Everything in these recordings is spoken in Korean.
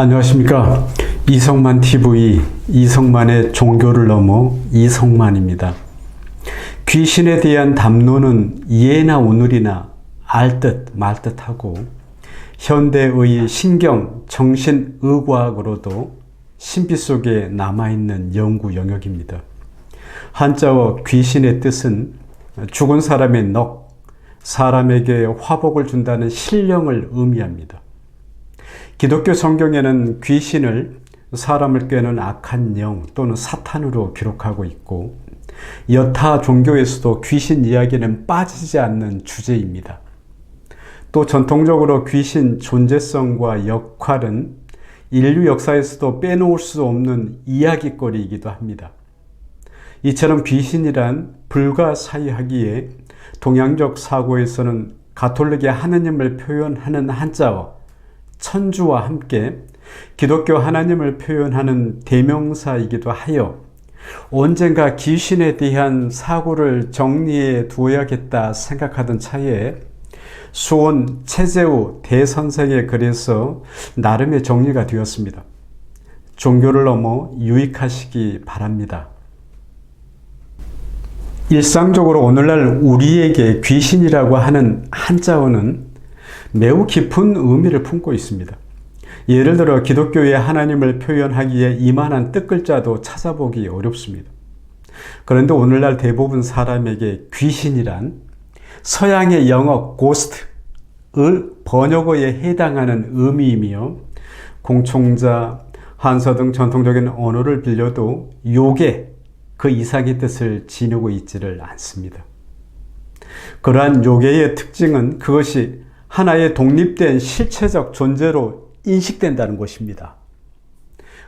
안녕하십니까. 이성만 TV, 이성만의 종교를 넘어 이성만입니다. 귀신에 대한 담론은 예나 오늘이나 알듯 말듯하고 현대의 신경, 정신, 의과학으로도 신비 속에 남아있는 연구 영역입니다. 한자어 귀신의 뜻은 죽은 사람의 넋, 사람에게 화복을 준다는 신령을 의미합니다. 기독교 성경에는 귀신을 사람을 꿰는 악한 영 또는 사탄으로 기록하고 있고 여타 종교에서도 귀신 이야기는 빠지지 않는 주제입니다. 또 전통적으로 귀신 존재성과 역할은 인류 역사에서도 빼놓을 수 없는 이야기거리이기도 합니다. 이처럼 귀신이란 불가사의하기에 동양적 사고에서는 가톨릭의 하느님을 표현하는 한자어 천주와 함께 기독교 하나님을 표현하는 대명사이기도 하여 언젠가 귀신에 대한 사고를 정리해 두어야겠다 생각하던 차에 수원 최재우 대선생의 글에서 나름의 정리가 되었습니다. 종교를 넘어 유익하시기 바랍니다. 일상적으로 오늘날 우리에게 귀신이라고 하는 한자어는 매우 깊은 의미를 품고 있습니다. 예를 들어 기독교의 하나님을 표현하기에 이만한 뜻글자도 찾아보기 어렵습니다. 그런데 오늘날 대부분 사람에게 귀신이란 서양의 영어 고스트을 번역어에 해당하는 의미이며 공총자, 한서 등 전통적인 언어를 빌려도 요게 그 이상의 뜻을 지니고 있지를 않습니다. 그러한 요괴의 특징은 그것이 하나의 독립된 실체적 존재로 인식된다는 것입니다.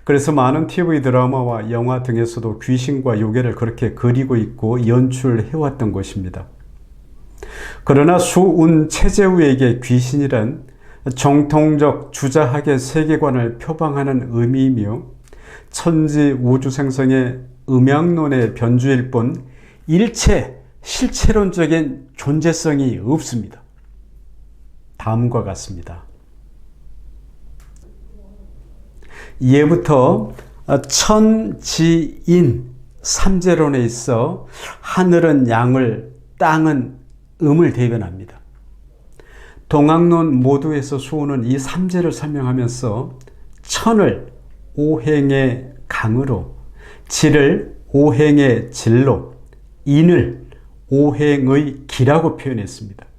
그래서 많은 TV 드라마와 영화 등에서도 귀신과 요괴를 그렇게 그리고 있고 연출해왔던 것입니다. 그러나 수운 체제우에게 귀신이란 정통적 주자학의 세계관을 표방하는 의미이며 천지 우주 생성의 음양론의 변주일 뿐 일체 실체론적인 존재성이 없습니다. 다음과 같습니다. 예부터 천지인 삼재론에 있어 하늘은 양을 땅은 음을 대변합니다. 동학론 모두에서 수호는 이 삼재를 설명하면서 천을 오행의 강으로 질을 오행의 질로 인을 오행의 기라고 표현했습니다.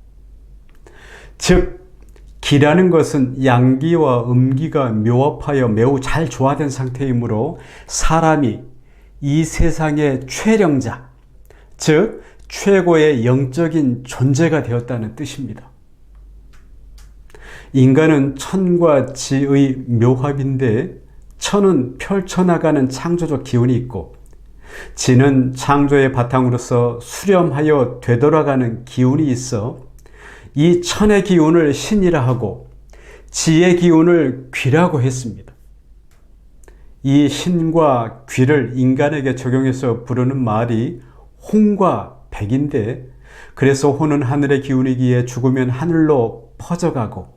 즉 기라는 것은 양기와 음기가 묘합하여 매우 잘 조화된 상태이므로 사람이 이 세상의 최령자, 즉 최고의 영적인 존재가 되었다는 뜻입니다. 인간은 천과 지의 묘합인데 천은 펼쳐나가는 창조적 기운이 있고 지는 창조의 바탕으로서 수렴하여 되돌아가는 기운이 있어 이 천의 기운을 신이라 하고 지의 기운을 귀라고 했습니다. 이 신과 귀를 인간에게 적용해서 부르는 말이 홍과 백인데 그래서 호는 하늘의 기운이기에 죽으면 하늘로 퍼져가고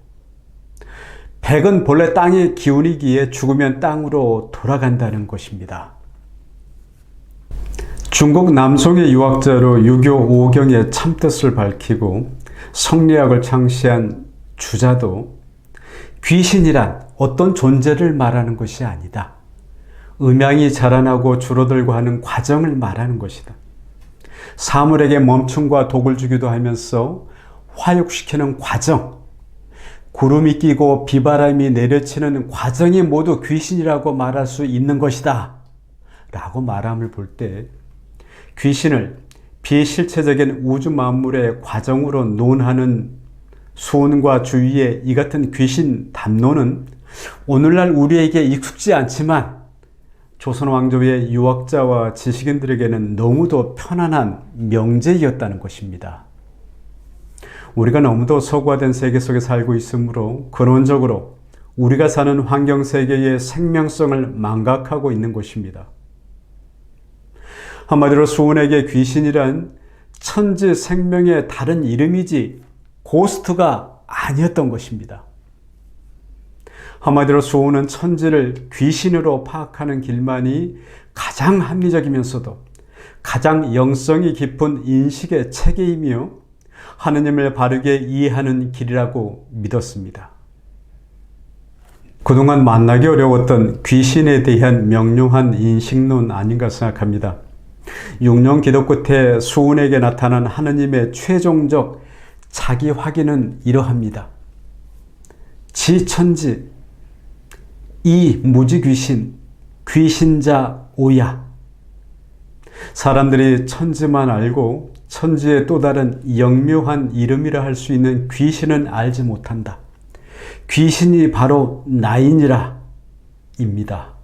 백은 본래 땅의 기운이기에 죽으면 땅으로 돌아간다는 것입니다. 중국 남송의 유학자로 유교 5경의 참뜻을 밝히고 성리학을 창시한 주자도 귀신이란 어떤 존재를 말하는 것이 아니다. 음양이 자라나고 줄어들고 하는 과정을 말하는 것이다. 사물에게 멈춤과 독을 주기도 하면서 화육시키는 과정, 구름이 끼고 비바람이 내려치는 과정이 모두 귀신이라고 말할 수 있는 것이다. 라고 말함을 볼 때 귀신을 비실체적인 우주 만물의 과정으로 논하는 수온과 주위의 이 같은 귀신 담론은 오늘날 우리에게 익숙지 않지만 조선 왕조의 유학자와 지식인들에게는 너무도 편안한 명제이었다는 것입니다. 우리가 너무도 서구화된 세계 속에 살고 있으므로 근원적으로 우리가 사는 환경 세계의 생명성을 망각하고 있는 것입니다. 한마디로 수원에게 귀신이란 천지 생명의 다른 이름이지 고스트가 아니었던 것입니다. 한마디로 수호는 천지를 귀신으로 파악하는 길만이 가장 합리적이면서도 가장 영성이 깊은 인식의 체계이며 하느님을 바르게 이해하는 길이라고 믿었습니다. 그동안 만나기 어려웠던 귀신에 대한 명료한 인식론 아닌가 생각합니다. 6년 기도 끝에 수훈에게 나타난 하느님의 최종적 자기 확인은 이러합니다. 지천지, 이 무지귀신, 귀신자 오야. 사람들이 천지만 알고 천지의 또 다른 영묘한 이름이라 할 수 있는 귀신은 알지 못한다. 귀신이 바로 나이니라 입니다.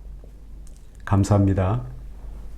감사합니다.